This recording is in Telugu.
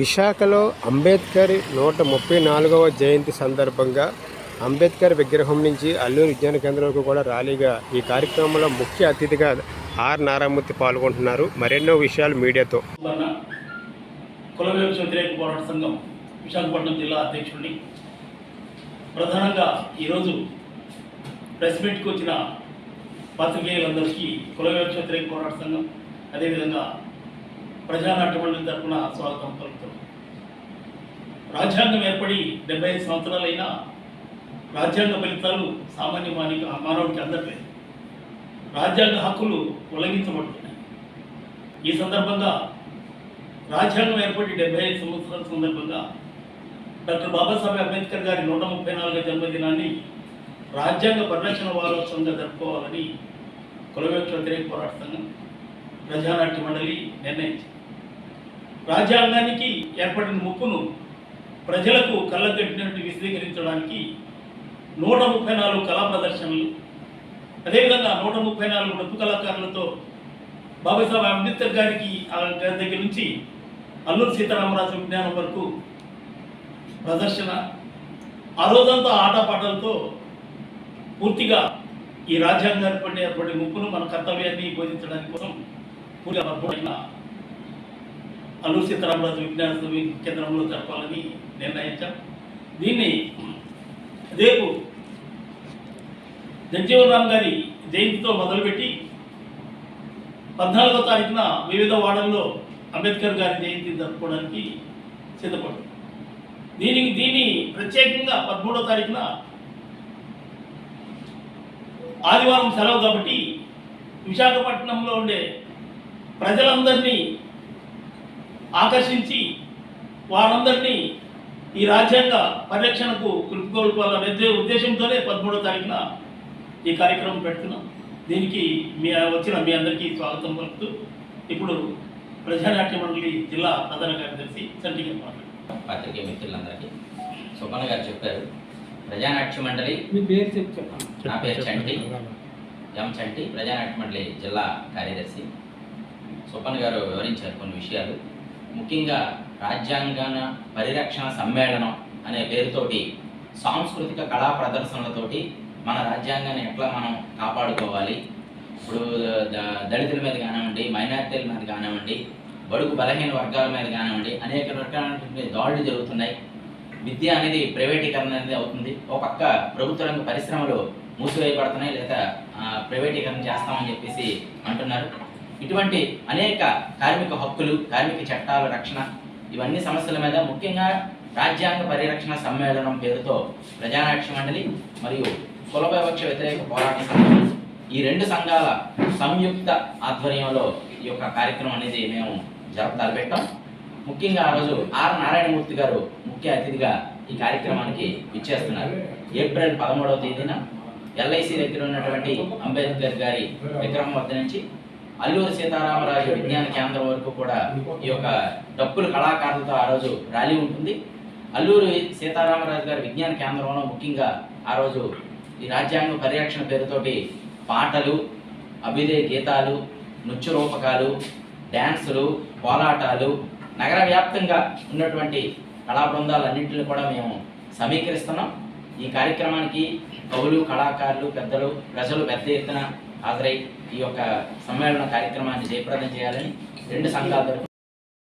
విశాఖలో అంబేద్కర్ నూట ముప్పై నాలుగవ జయంతి సందర్భంగా అంబేద్కర్ విగ్రహం నుంచి అల్లూరు విజ్ఞాన కేంద్రం వరకు కూడా ర్యాలీగా ఈ కార్యక్రమంలో ముఖ్య అతిథిగా ఆర్ నారాయణమూర్తి పాల్గొంటున్నారు. మరెన్నో విషయాలు మీడియాతో. కుల వ్యతిరేక పోరాట సంఘం విశాఖపట్నం జిల్లా అధ్యక్షుడిని ప్రధానంగా ఈరోజు ప్రెస్ మీట్కి వచ్చిన పాత్రికేయులందరికీ కుల వివక్ష వ్యతిరేక పోరాట సంఘం అదేవిధంగా ప్రజానాట్య మండలి తరఫున స్వాగతం పలుకుతున్నాం. రాజ్యాంగం ఏర్పడి డెబ్బై ఐదు సంవత్సరాలైనా రాజ్యాంగ ఫలితాలు సామాన్య మానిక మానవుడికి అందట్లేదు. రాజ్యాంగ హక్కులు ఉల్లంఘించబడుతున్నాయి. ఈ సందర్భంగా రాజ్యాంగం ఏర్పడి డెబ్బై ఐదు సంవత్సరాల సందర్భంగా డాక్టర్ బాబాసాహెబ్ అంబేద్కర్ గారి నూట ముప్పై నాలుగో జన్మదినాన్ని రాజ్యాంగ పరిరక్షణ వారోత్సవంగా జరుపుకోవాలని కులవేక్ష వ్యతిరేక పోరాట సంఘం ప్రజానాట్య మండలి నిర్ణయించింది. రాజ్యాంగానికి ఏర్పడిన ముప్పును ప్రజలకు కళ్ళగట్టినట్టు విశదీకరించడానికి నూట ముప్పై నాలుగు కళా ప్రదర్శనలు అదేవిధంగా నూట ముప్పై నాలుగు డప్పు కళాకారులతో బాబాసాహెబ్ అంబేద్కర్ గారికి ఆ గారి దగ్గర నుంచి అల్లూరు సీతారామరాజు విజ్ఞానం వరకు ప్రదర్శన ఆ రోజంతా ఆటపాటలతో పూర్తిగా ఈ రాజ్యాంగం ఏర్పడి ఏర్పడే ముప్పును మన కర్తవ్యాన్ని బోధించడానికి కోసం పూర్తిగా అల్లూరు సీతారామరాజు విజ్ఞాన కేంద్రంలో జరపాలని నిర్ణయించాం. దీన్ని రేపు జగజీవన్ రామ్ గారి జయంతితో మొదలుపెట్టి పద్నాలుగో తారీఖున వివిధ వాడల్లో అంబేద్కర్ గారి జయంతి జరుపుకోవడానికి సిద్ధపడు దీనికి దీన్ని ప్రత్యేకంగా పదమూడో తారీఖున ఆదివారం సెలవు కాబట్టి విశాఖపట్నంలో ఉండే ప్రజలందరినీ ఆకర్షించి వారందరినీ ఈ రాజ్యాంగ పరిరక్షణకు కృపుకోల్పాలనే ఉద్దే- ఉద్దేశంతోనే పదమూడో తారీఖున ఈ కార్యక్రమం పెడుతున్నాం. దీనికి మీ వచ్చిన మీ అందరికీ స్వాగతం పలుకుతూ ఇప్పుడు ప్రజానాట్య మండలి జిల్లా ప్రధాన కార్యదర్శి సంటిగా మాట్లాడుతున్నాం పాత్రికేయ మిత్రులందరికీ. సుమన్ గారు చెప్పారు ప్రజానాట్య మండలి మీ పేరు చెప్పండి నా పేరు చంటి ఎం చంటి ప్రజానాట్య మండలి జిల్లా కార్యదర్శి. సుపన్ గారు వివరించారు కొన్ని విషయాలు. ముఖ్యంగా రాజ్యాంగాన పరిరక్షణ సమ్మేళనం అనే పేరుతోటి సాంస్కృతిక కళా ప్రదర్శనలతోటి మన రాజ్యాంగాన్ని ఎట్లా మనం కాపాడుకోవాలి? ఇప్పుడు ద- దళితుల మీద కానివ్వండి మైనారిటీల మీద కానివ్వండి బడుగు బలహీన వర్గాల మీద కానివ్వండి అనేక రకాలైనటువంటి దాడులు జరుగుతున్నాయి. విద్య అనేది ప్రైవేటీకరణ అనేది అవుతుంది. ఒక పక్క ప్రభుత్వ రంగ పరిశ్రమలు మూసివేయబడుతున్నాయి లేదా ప్రైవేటీకరణ చేస్తామని చెప్పేసి అంటున్నారు. ఇటువంటి అనేక కార్మిక హక్కులు కార్మిక చట్టాల రక్షణ ఇవన్నీ సమస్యల మీద ముఖ్యంగా రాజ్యాంగ పరిరక్షణ సమ్మేళనం పేరుతో ప్రజానాట్య మండలి మరియు కుల వివక్ష వ్యతిరేక పోరాట సంఘం ఈ రెండు సంఘాల సంయుక్త ఆధ్వర్యంలో ఈ యొక్క కార్యక్రమం అనేది మేము జరప పెట్టాం ముఖ్యంగా ఆ రోజు ఆర్ నారాయణమూర్తి గారు ముఖ్య అతిథిగా ఈ కార్యక్రమానికి ఇచ్చేస్తున్నారు ఏప్రిల్ పదమూడవ తేదీన ఎల్ఐసి దగ్గర ఉన్నటువంటి అంబేద్కర్ గారి విగ్రహం వద్ద నుంచి అల్లూరు సీతారామరాజు విజ్ఞాన కేంద్రం వరకు కూడా ఈ యొక్క డప్పుల కళాకారులతో ఆ రోజు ర్యాలీ ఉంటుంది. అల్లూరు సీతారామరాజు గారి విజ్ఞాన కేంద్రంలో ముఖ్యంగా ఆ రోజు ఈ రాజ్యాంగ పరిరక్షణ పేరుతోటి పాటలు అభినయ గీతాలు నృత్య రూపకాలు డ్యాన్సులు కోలాటాలు నగర వ్యాప్తంగా ఉన్నటువంటి కళా బృందాలన్నింటిని కూడా మేము సమీకరిస్తున్నాం. ఈ కార్యక్రమానికి కవులు కళాకారులు పెద్దలు ప్రజలు పెద్ద ఎత్తున హాజరై ఈ యొక్క సమ్మేళన కార్యక్రమాన్ని జయప్రదం చేయాలని రెండు సంఘాల